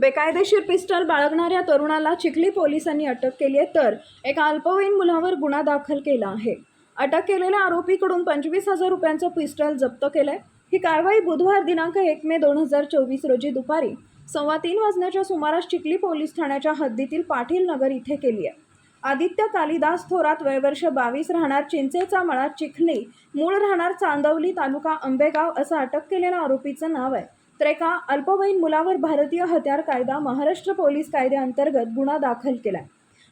बेकायदेशीर पिस्टल बाळगणाऱ्या तरुणाला चिखली पोलिसांनी अटक केली आहे. तर एका अल्पवयीन मुलावर गुन्हा दाखल केला आहे. अटक केलेल्या आरोपीकडून पंचवीस हजार रुपयांचं पिस्टल जप्त केलं आहे ही कारवाई बुधवार दिनांक एक मे दोन हजार चोवीस रोजी दुपारी सव्वा तीन वाजण्याच्या सुमारास चिखली पोलीस ठाण्याच्या हद्दीतील पाटील नगर इथे केली आहे. आदित्य कालिदास थोरात वयवर्ष बावीस राहणार चिंचेचा मळा चिखली मूळ राहणार चांदवली तालुका आंबेगाव असं अटक केलेल्या आरोपीचं नाव आहे. तर एका अल्पवयीन मुलावर भारतीय हत्यार कायदा महाराष्ट्र पोलीस कायद्याअंतर्गत गुन्हा दाखल केला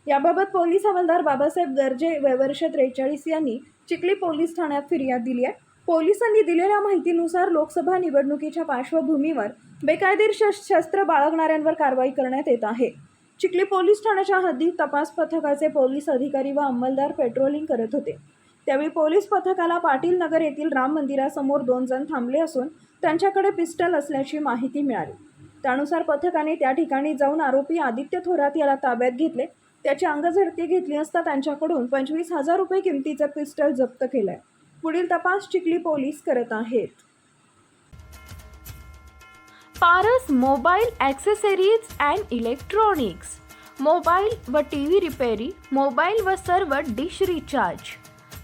याबाबत पोलीस हवालदार बाबासाहेब गर्जे वयवर्ष त्रेचाळीस यांनी चिखली पोलीस ठाण्यात फिर्याद दिली आहे. पोलिसांनी दिलेल्या माहितीनुसार लोकसभा निवडणुकीच्या पार्श्वभूमीवर बेकायदेर शस्त्र बाळगणाऱ्यांवर कारवाई करण्यात येत आहे. चिखली पोलीस ठाण्याच्या हद्दीत तपास पथकाचे पोलीस अधिकारी व अंमलदार पेट्रोलिंग करत होते. त्यावेळी पोलीस पथकाला पाटील नगर येथील राम मंदिरासमोर दोन जण थांबले असून त्यांच्याकडे पिस्टल असल्याची माहिती मिळाली. त्यानुसार पथकाने त्या ठिकाणी जाऊन आरोपी आदित्य थोरात याला ताब्यात घेतले. त्याची अंगझडती घेतली असता त्यांच्याकडून पंचवीस हजार रुपये किमतीचं पिस्टल जप्त केलंय. पुढील तपास चिखली पोलीस करत आहेत. Paras mobile accessories and electronics. Mobile व टी व्ही रिपेरी मोबाईल व सर्व डिश रिचार्ज.